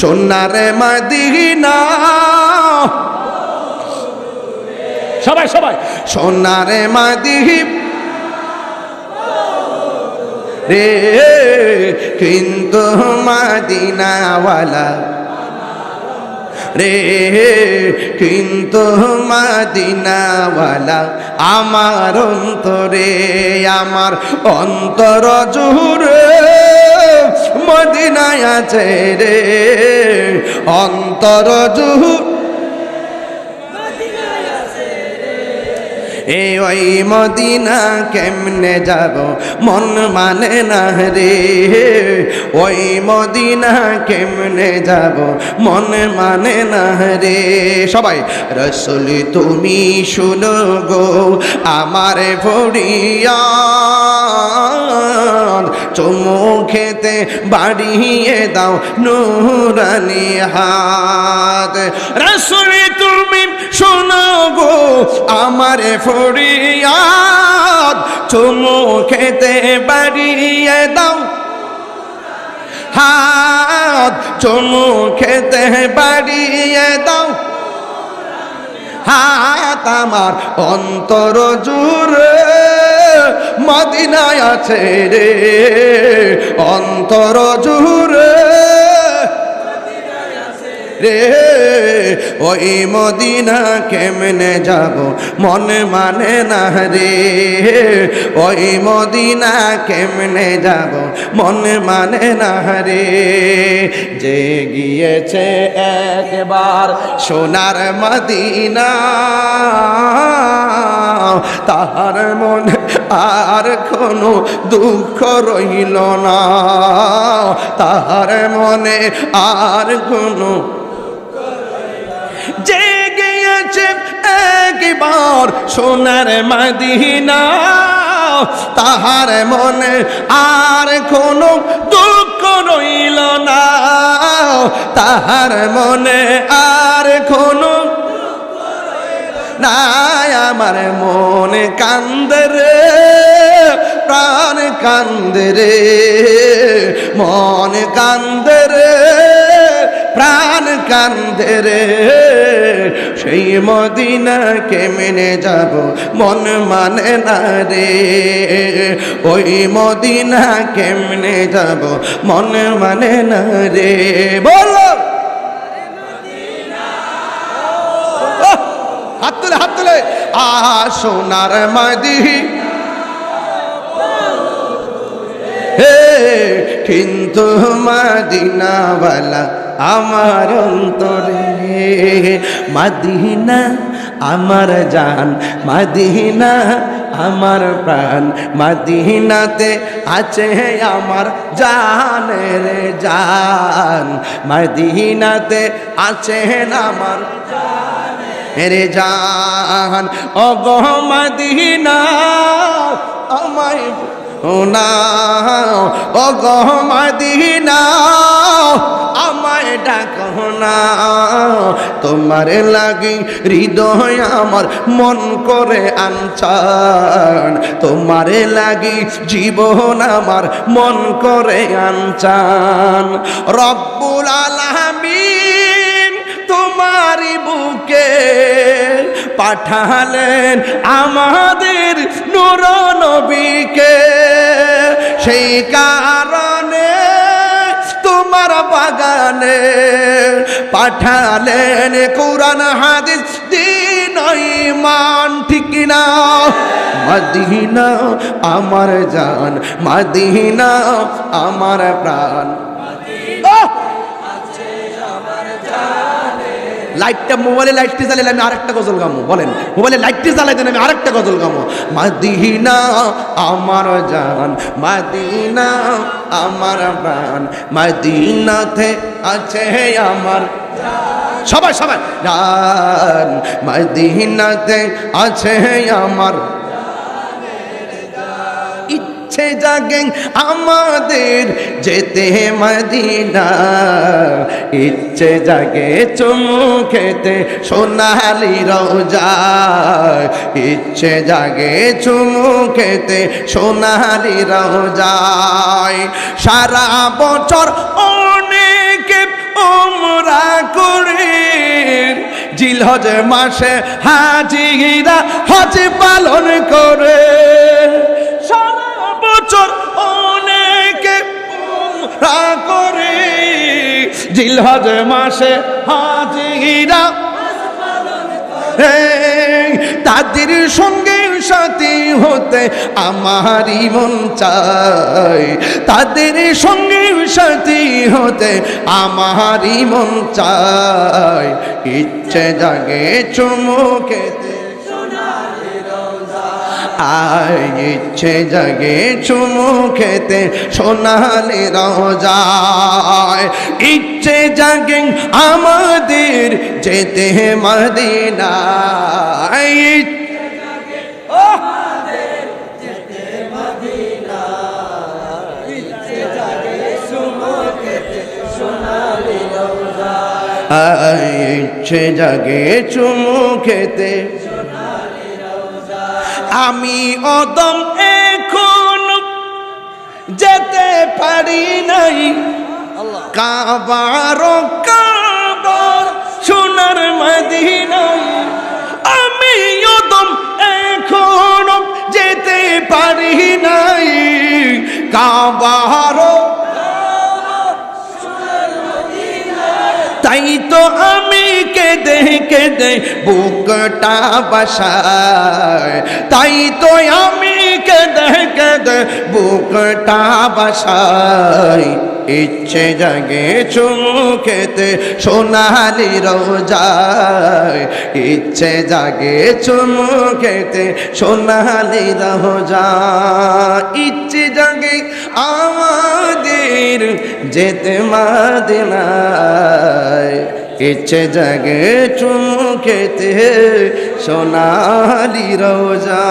সোনারে Medina. সবাই সবাই। সোনারে মাদিহি রে কিন্তু মাদিনাওয়ালা। রে কিন্তু মাদিনাওয়ালা। আমার অন্তরে আমার অন্তর জুড়ে মদিনায় আছে রে। অন্তর জুড়ে এ ওই মদিনা কেমনে যাব? মন মানে না রে। ওই মদিনা কেমনে যাব? মন মানে না রে। সবাই, রসুল তুমি শুনো গো, আমার ভরিয়া চুমু খেতে বাড়িয়ে দাও নুরানি হাত। রসুল তুমি শোনো গো, আমার ফরিয়াদ। চুমু খেতে বাড়িয়ে দাও হাত। চুমু খেতে বাড়িয়ে দাও হাত। আমার অন্তর জুড়ে মদিনায় আছে রে, অন্তর জুড়ে। রে, ওই মদিনা কেমনে যাব, মনে মানে না রে। ওই মদিনা কেমনে যাব, মনে মানে না রে। যে গিয়েছে একবার সোনার মদিনা, তাহার মনে আর কোনো দুঃখ রইল না। তাহার মনে আর কোনো যে গিয়েছে একবার সোনার মদিনা। তাহার মনে আর কোনো দুঃখ রইল না। তাহার মনে আর কোনো আমার মন কান্দে প্রাণ কান্দে রে, মন কান্দে রে, প্রাণ কান্দে রে। সেই মদিনা কেমনে যাব, মন মানে না রে। ওই মদিনা কেমনে যাব, মন মানে না রে। বলো! হাত তুলে হাত তুলে। আ সোনার মাদি। কিন্তু মাদিনাওয়ালা আমার অন্তরে। মাদিনা আমার জান, মাদিনা আমার প্রাণ, মাদিনাতে আছে আমার জানের জান, মাদিনাতে আছে আমার মেরে জান। অগহ মদিনা না অগহ মদিনা আমায় ডাকো না তোমার লাগি হৃদয় আমার মন করে আনচান তোমার লাগি জীবন আমার মন করে আনচান রব্বুল আলামিন তোমারই বুকে পাঠালেন আমাদের নূর নবীকে সেই কারণে তোমার বাগানে পাঠালেন কোরআন, হাদিস, দিন ইমান ঠিক না? মদিনা, আমার জান, মদিনা, আমার প্রাণ। লাইটটা মোবাইলে লাইটটি জ্বালালে আমি আরেকটা গজল গামো, বলেন। মোবাইলে লাইটটি জ্বালাই দেন আমি আরেকটা গজল গামো। মাদিনা, আমার জান, মাদিনা, আমার প্রাণ, মাদিনাতে আছে আমার সবাই সবাই। জান, মাদিনাতে আছে আমার ইচ্ছে জাগে আমাদের যেতে মদিনা। ইচ্ছে জাগে চুমু খেতে সোনালি রোজা ইচ্ছে জাগে চুমু খেতে সোনালি রোজায় সারা বছর অনেক জিলহজ মাসে হাজিরা হজ পালন করে জিলহজ মাসে হাজিরা। তাদের সঙ্গে সাথী হতে আমারই মন চাই তাদের সঙ্গে সাথী হতে আমারই মন চাই ইচ্ছে জাগে চুমুকেতে আয় ইচ্ছে জাগে চুমু খেতে, সোনালি রোজায়। ইচ্ছে জাগে আমাদের যেতে মদিনায়। ইচ্ছে জাগে চুমু খেতে আমি অদম এখন যেতে পারি নাই। কাবার কাবার সোনার মদিনাই আমি অদম এখন যেতে পারি নাই। কাবার তাই তো আমি কেঁদে কেঁদে বুকটা বাসায়। তাই তো আমি কেঁদে কেঁদে বুকটা বাসায়। ইচ্ছে জাগে চুমুকেতে সোনালি রোজায়। ইচ্ছে জাগে চুমুকেতে সোনালি রোজা ইচ্ছে জাগে আমাদের যেতে মাদিনায়। ইচ্ছে জাগে চুমুকেতে সোনালি রোজা